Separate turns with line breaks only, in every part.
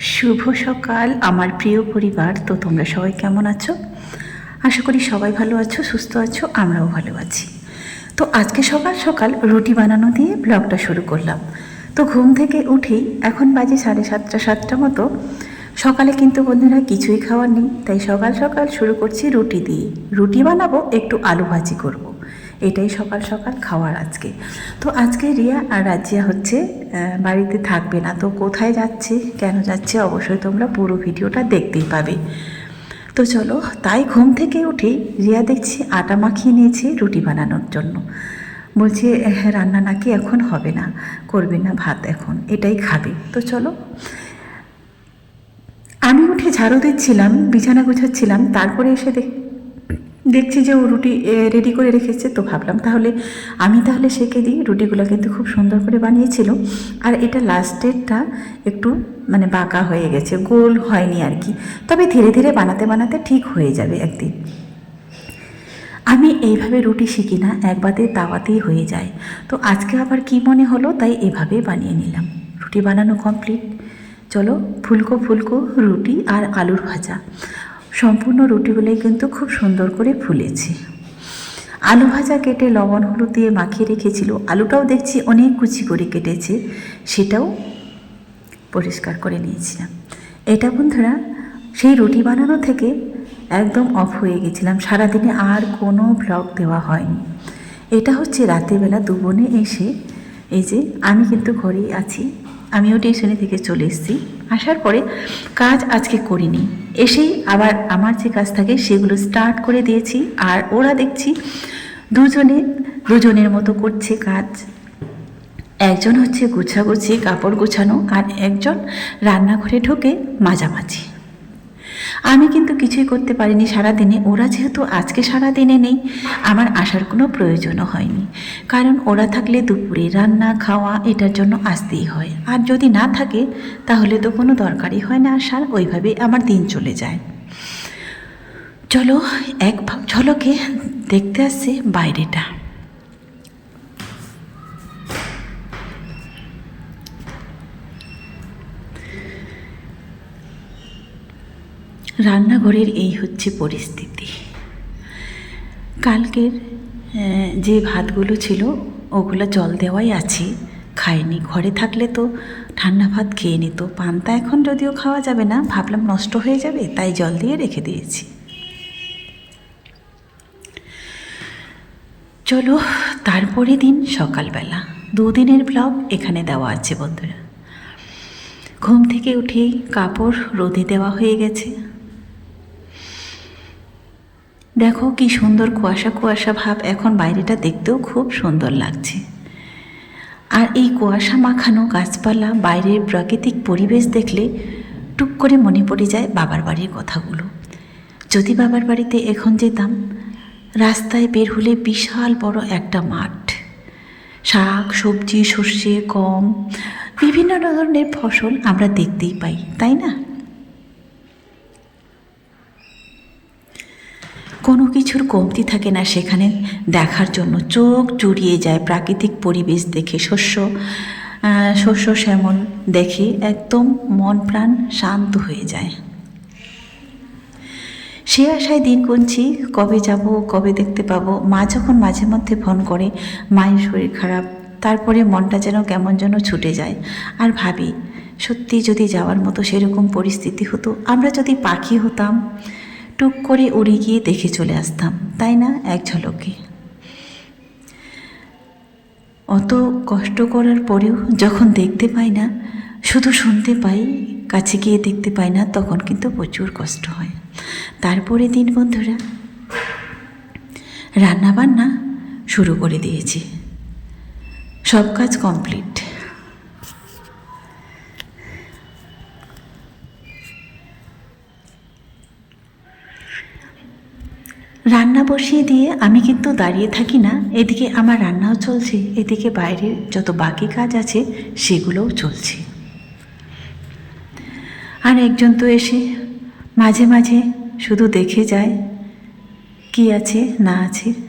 শুভ সকাল, আমার প্রিয় পরিবার। তো তোমরা সবাই কেমন আছো? আশা করি সবাই ভালো আছো, সুস্থ আছো, আমরাও ভালো আছি। তো আজকে সকাল সকাল রুটি বানানো দিয়ে ব্লগটা শুরু করলাম। তো ঘুম থেকে উঠেই এখন বাজে সাড়ে সাতটা সাতটা মতো। সকালে কিন্তু বন্ধুরা কিছুই খাওয়ার নেই, তাই সকাল সকাল শুরু করছি রুটি দিয়ে। রুটি বানাবো, একটু আলু ভাজি করব। এটাই সকাল সকাল খাওয়ার আজকে। তো আজকে রিয়া আর রাজিয়া হচ্ছে বাড়িতে থাকবে না। তো কোথায় যাচ্ছে কেন যাচ্ছে অবশ্যই তোমরা পুরো ভিডিওটা দেখতেই পাবে। তো চলো তাই ঘুম থেকে উঠে রিয়া দেখছি আটা মাখিয়ে নিয়েছে রুটি বানানোর জন্য। বলছে "হ্যাঁ, রান্না নাকি এখন হবে না করবে না ভাত এখন এটাই খাবে। তো চলো। আমি উঠে ঝাড়ু দিচ্ছিলাম বিছানা গুছাচ্ছিলাম তারপরে এসে দেখ দেখছি যে ও রুটি রেডি করে রেখেছে, তো ভাবলাম তাহলে আমি তাহলে সেকে দিই। রুটিগুলো কিন্তু খুব সুন্দর করে বানিয়েছিল। আর এটা লাস্টেরটা একটু মানে বাঁকা হয়ে গেছে, গোল হয়নি আর কি। তবে ধীরে ধীরে বানাতে বানাতে ঠিক হয়ে যাবে একদিন। আমি এইভাবে রুটি শিখি না একবারে তাওয়াতেই হয়ে যায়। তো আজকে আবার কি মনে হলো, তাই এভাবে বানিয়ে নিলাম। রুটি বানানো কমপ্লিট চলো, ফুলকো ফুলকো রুটি আর আলুর ভাজা। সম্পূর্ণ রুটিগুলোই কিন্তু খুব সুন্দর করে ফুলেছে। আলু ভাজা কেটে লবণ হলুদ দিয়ে মাখিয়ে রেখেছিল। আলুটাও দেখছি অনেক কুচি করে কেটেছে, সেটাও পরিষ্কার করে নিয়েছিলাম। এটা বন্ধুরা, সেই রুটি বানানো থেকে একদম অফ হয়ে গেছিলাম। সারাদিনে আর কোনো ব্লগ দেওয়া হয়নি। এটা হচ্ছে রাতেরবেলা দুবনে এসে, এই যে আমি কিন্তু ঘরেই আছি, আমিও টিউশনি থেকে চলে এসেছি। আসার পরে কাজ আজকে করিনি। এসেই আবার আমার যে কাজ থাকে সেগুলো স্টার্ট করে দিয়েছি আর ওরা দেখছি দুজনে, দুজনের মতো করছে কাজ। একজন হচ্ছে গুছাগুছি, কাপড় গুছানো আর একজন রান্নাঘরে ঢোকে মাঝামাঝি আমি কিন্তু কিছুই করতে পারিনি সারাদিনে। ওরা যেহেতু আজকে সারা দিনে নেই, আমার আসার কোনো প্রয়োজনও হয়নি। কারণ ওরা থাকলে দুপুরে রান্না, খাওয়া এটার জন্য আসতেই হয়। আর যদি না থাকে, তাহলে তো কোনো দরকারই হয় না আসার ওইভাবে আমার দিন চলে যায়। চলো, এক ঝলকে দেখতে আসছে বাইরেটা। রান্নাঘরের এই হচ্ছে পরিস্থিতি। কালকের যে ভাতগুলো ছিল, ওগুলো জল দেওয়াই আছে। খায়নি ঘরে থাকলে তো ঠান্ডা ভাত খেয়ে নিত। পান্তা এখন যদিও খাওয়া যাবে না, ভাবলাম নষ্ট হয়ে যাবে, তাই জল দিয়ে রেখে দিয়েছি। চলো, তারপরে দিন সকালবেলা। দুদিনের ব্লগ এখানে দেওয়া আছে বন্ধুরা। ঘুম থেকে উঠেই কাপড় রোদে দেওয়া হয়ে গেছে। দেখো কি সুন্দর কুয়াশা কুয়াশা ভাব এখন বাইরেটা দেখতেও খুব সুন্দর লাগছে। আর এই কুয়াশা মাখানো গাছপালা, বাইরের প্রাকৃতিক পরিবেশ দেখলে টুক করে মনে পড়ে যায় বাবার বাড়ির কথাগুলো। যদি বাবার বাড়িতে এখন যেতাম, রাস্তায় বের হলে বিশাল বড় একটা মাঠ। শাক, সবজি, সর্ষে, গম, বিভিন্ন ধরনের ফসল আমরা দেখতেই পাই, তাই না কোনো কিছুর কমতি থাকে না সেখানে। দেখার জন্য চোখ জুড়িয়ে যায় প্রাকৃতিক পরিবেশ দেখে। শস্য শস্য শ্যামল দেখে একদম মন প্রাণ শান্ত হয়ে যায়। সে আশায় দিন গুনছি, কবে যাব, কবে দেখতে পাবো। মা যখন মাঝে মধ্যে ফোন করে, মায়ের শরীর খারাপ, তারপরে মনটা যেন কেমন যেন ছুটে যায়। আর ভাবি, সত্যি যদি যাওয়ার মতো সেরকম পরিস্থিতি হতো, আমরা যদি পাখি হতাম টুক করে উড়ে গিয়ে দেখে চলে আসতাম, তাই না, এক ঝলকে? অত কষ্ট করার পরেও যখন দেখতে পাই না, শুধু শুনতে পাই, কাছে গিয়ে দেখতে পাই না, তখন কিন্তু প্রচুর কষ্ট হয়। তারপরে দিন, বন্ধুরা, রান্নাবান্না শুরু করে দিয়েছি। সব কাজ কমপ্লিট। রান্না বসিয়ে দিয়ে আমি কিন্তু দাঁড়িয়ে থাকি না। এদিকে আমার রান্নাও চলছে, এদিকে বাইরের যত বাকি কাজ আছে সেগুলোও চলছে। আর একজন তো এসে মাঝে মাঝে শুধু দেখে যায় কি আছে, না আছে।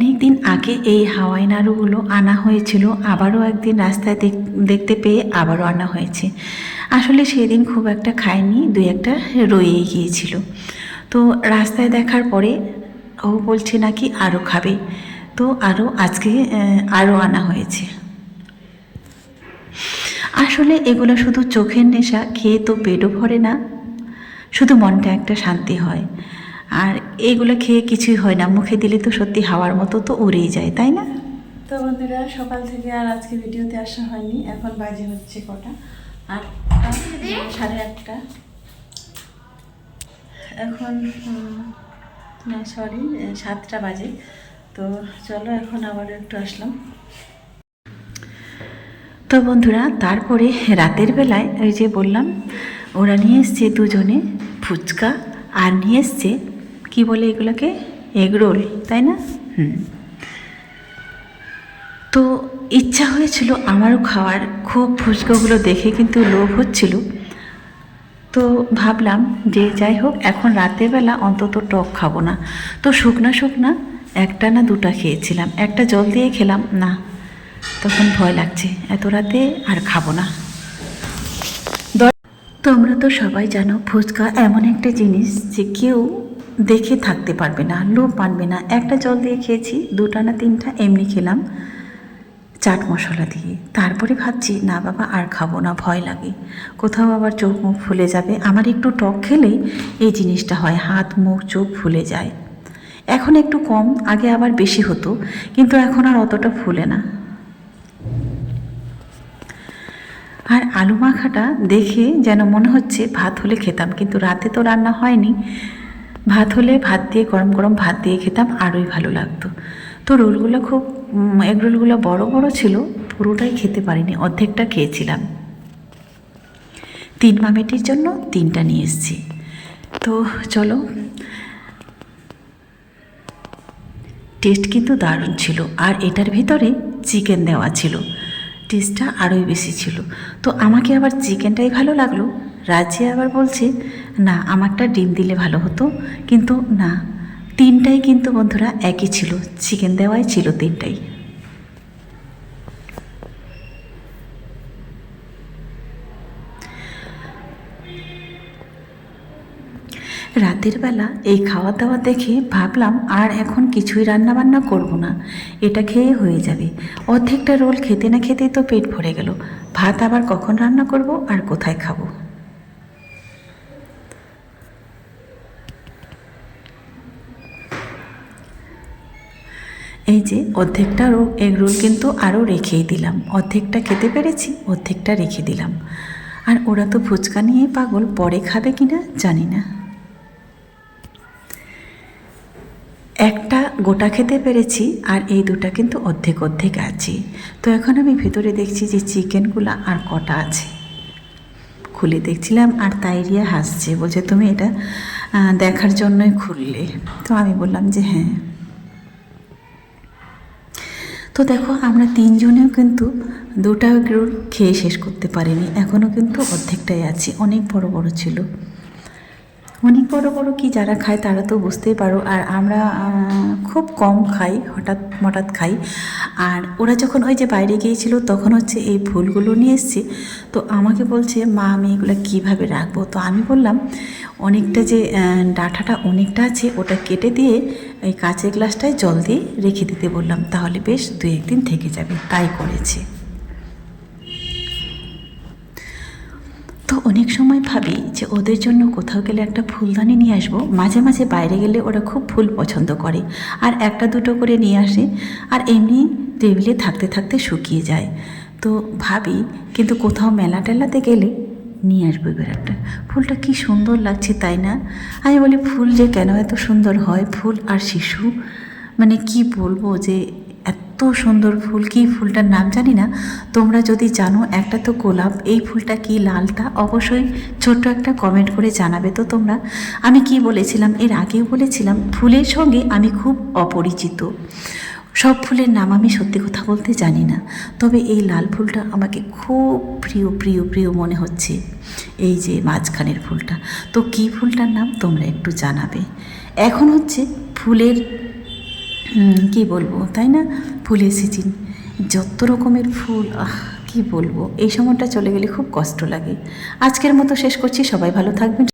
অনেক দিন আগে এই হাওয়াই নাড়ুগুলো আনা হয়েছিল, আবারও একদিন রাস্তায় দেখ- দেখতে পেয়ে আবারও আনা হয়েছে। আসলে সেদিন খুব একটা খায়নি দুই একটা রয়ে গিয়েছিল। তো রাস্তায় দেখার পরে ও বলছে নাকি আরও খাবে। তো আরও আজকে আরও আনা হয়েছে। আসলে এগুলো শুধু চোখের নেশা, খেয়ে তো পেটও ভরে না। শুধু মনটা একটা শান্তি হয়। আর এইগুলো খেয়ে কিছুই হয় না। মুখে দিলে তো সত্যি হাওয়ার মতো তো উড়েই যায় তাই না?
তো বন্ধুরা সকাল থেকে আর আজকে ভিডিওতে আসা হয়নি। এখন বাজে হচ্ছে কটা? আর সাড়ে আটটা। এখন না সরি সাতটা বাজে। তো চলো এখন আবার একটু আসলাম।
তো বন্ধুরা তারপরে রাতের বেলায় ওই যে বললাম ওরা নিয়ে এসছে দুজনে ফুচকা আর নিয়ে এসছে কী বলে এগুলোকে? এগরোল, তাই না? হুম। তো ইচ্ছা হয়েছিল আমারও খাওয়ার, খুব ফুচকাগুলো দেখে কিন্তু লোভ হচ্ছিল। তো ভাবলাম যে যাই হোক, এখন রাতের বেলা অন্তত টক খাব না। তো শুকনা শুকনা একটা না দুটা খেয়েছিলাম। একটা জল দিয়ে খেলাম, না, তখন ভয় লাগছে। এত রাতে আর খাব না। তোমরা তো সবাই জানো, ফুচকা এমন একটা জিনিস যে কেউ দেখে থাকতে পারবে না, লোভ মানবে না। একটা জল দিয়ে খেয়েছি, দুটা না তিনটা, এমনি খেলাম চাট মশলা দিয়ে। তারপরে ভাবছি, না বাবা, আর খাব না, ভয় লাগে। কোথাও আবার চোখ মুখ ফুলে যাবে। আমার একটু টক খেলেই এই জিনিসটা হয়, হাত, মুখ, চোখ ফুলে যায়। এখন একটু কম, আগে আবার বেশি হতো, কিন্তু এখন আর অতটা ফুলে না। আর আলু মাখাটা দেখে যেন মনে হচ্ছে ভাত হলে খেতাম, কিন্তু রাতে তো রান্না হয়নি। ভাত হলে ভাত দিয়ে, গরম গরম ভাত দিয়ে খেতাম, আরোই ভালো লাগতো। তো রোলগুলো খুব এগ রোলগুলো বড় বড় ছিল, পুরোটাই খেতে পারিনি, অর্ধেকটা খেয়েছিলাম। তিন মামেটির জন্য তিনটা নিয়ে এসেছি। তো চলো, টেস্ট কিন্তু দারুণ ছিল, আর এটার ভিতরে চিকেন দেওয়া ছিল। টেস্টটা আরোই বেশি ছিল। তো আমাকে আবার চিকেনটাই ভালো লাগল রাজি আবার বলছে, না, আমারটা ডিম দিলে ভালো হতো। কিন্তু না, তিনটাই কিন্তু বন্ধুরা একই ছিল চিকেন দেওয়াই ছিল তিনটাই। রাতের বেলা এই খাওয়া দাওয়া দেখে ভাবলাম, আর এখন কিছুই রান্না বান্না করব না, এটা খেয়ে হয়ে যাবে। অর্ধেকটা রোল খেতে না খেতেই তো পেট ভরে গেল। ভাত আবার কখন রান্না করব আর কোথায় খাব? এই যে অর্ধেকটা এগ রোল কিন্তু আরও রেখেই দিলাম। অর্ধেকটা খেতে পেরেছি, অর্ধেকটা রেখে দিলাম। আর ওরা তো ফুচকা নিয়ে পাগল, পরে খাবে কি না জানি না। একটা গোটা খেতে পেরেছি আর এই দুটা কিন্তু অর্ধেক অর্ধেক আছে। তো এখন আমি ভেতরে দেখছি যে চিকেনগুলো আর কটা আছে। খুলে দেখছিলাম আর তাইরিয়া হাসছে, বলছে, তুমি এটা দেখার জন্যই খুললে। তো আমি বললাম যে হ্যাঁ। তো দেখো, আমরা তিনজনেও কিন্তু দুটা রোল খেয়ে শেষ করতে পারিনি। এখনও কিন্তু অর্ধেকটাই আছে। অনেক বড় বড় ছিল। অনেক বড় বড় কি যারা খায় তারা তো বুঝতেই পারো। আর আমরা খুব কম খাই, হঠাৎ হঠাৎ খাই। আর ওরা যখন ওই যে বাইরে গিয়েছিল, তখন হচ্ছে এই ফুলগুলো নিয়ে এসছে। তো আমাকে বলছে, মা, আমি এগুলো কীভাবে রাখব? তো আমি বললাম, অনেকটা যে ডাঁটাটা অনেকটা আছে, ওটা কেটে দিয়ে এই কাঁচের গ্লাসটায় জল দিয়ে রেখে দিতে বললাম। তাহলে বেশ দু একদিন থেকে যাবে। তাই করেছে। অনেক সময় ভাবি যে ওদের জন্য কোথাও গেলে একটা ফুলদানি নিয়ে আসব। মাঝে মাঝে বাইরে গেলে ওরা খুব ফুল পছন্দ করে। আর একটা দুটো করে নিয়ে আসে আর এমনি টেবিলে থাকতে থাকতে শুকিয়ে যায়। তো ভাবি, কিন্তু কোথাও মেলা টেলাতে গেলে নিয়ে আসব এবার একটা। ফুলটা কি সুন্দর লাগছে, তাই না? আমি বলি, ফুল যে কেন এত সুন্দর হয়? ফুল আর শিশু? মানে কি বলব যে এত সুন্দর ফুল, কি ফুলটার নাম জানি না। তোমরা যদি জানো একটা তো গোলাপ, এই ফুলটা কি লালটা? অবশ্যই ছোট্ট একটা কমেন্ট করে জানাবে তো তোমরা। আমি কি বলেছিলাম? এর আগেও বলেছিলাম, ফুলের সঙ্গে আমি খুব অপরিচিত। সব ফুলের নাম আমি সত্যি কথা বলতে জানি না। তবে এই লাল ফুলটা আমাকে খুব প্রিয় প্রিয় প্রিয় মনে হচ্ছে। এই যে মাঝখানের ফুলটা। তো কী ফুলটার নাম তোমরা একটু জানাবে। এখন হচ্ছে ফুলের কি বলব, তাই না? ফুলের এসেছি। যত রকমের ফুল, আহ, কি বলব? এই সময়টা চলে গেলে খুব কষ্ট লাগে। আজকের মতো শেষ করছি। সবাই ভালো থাকবেন।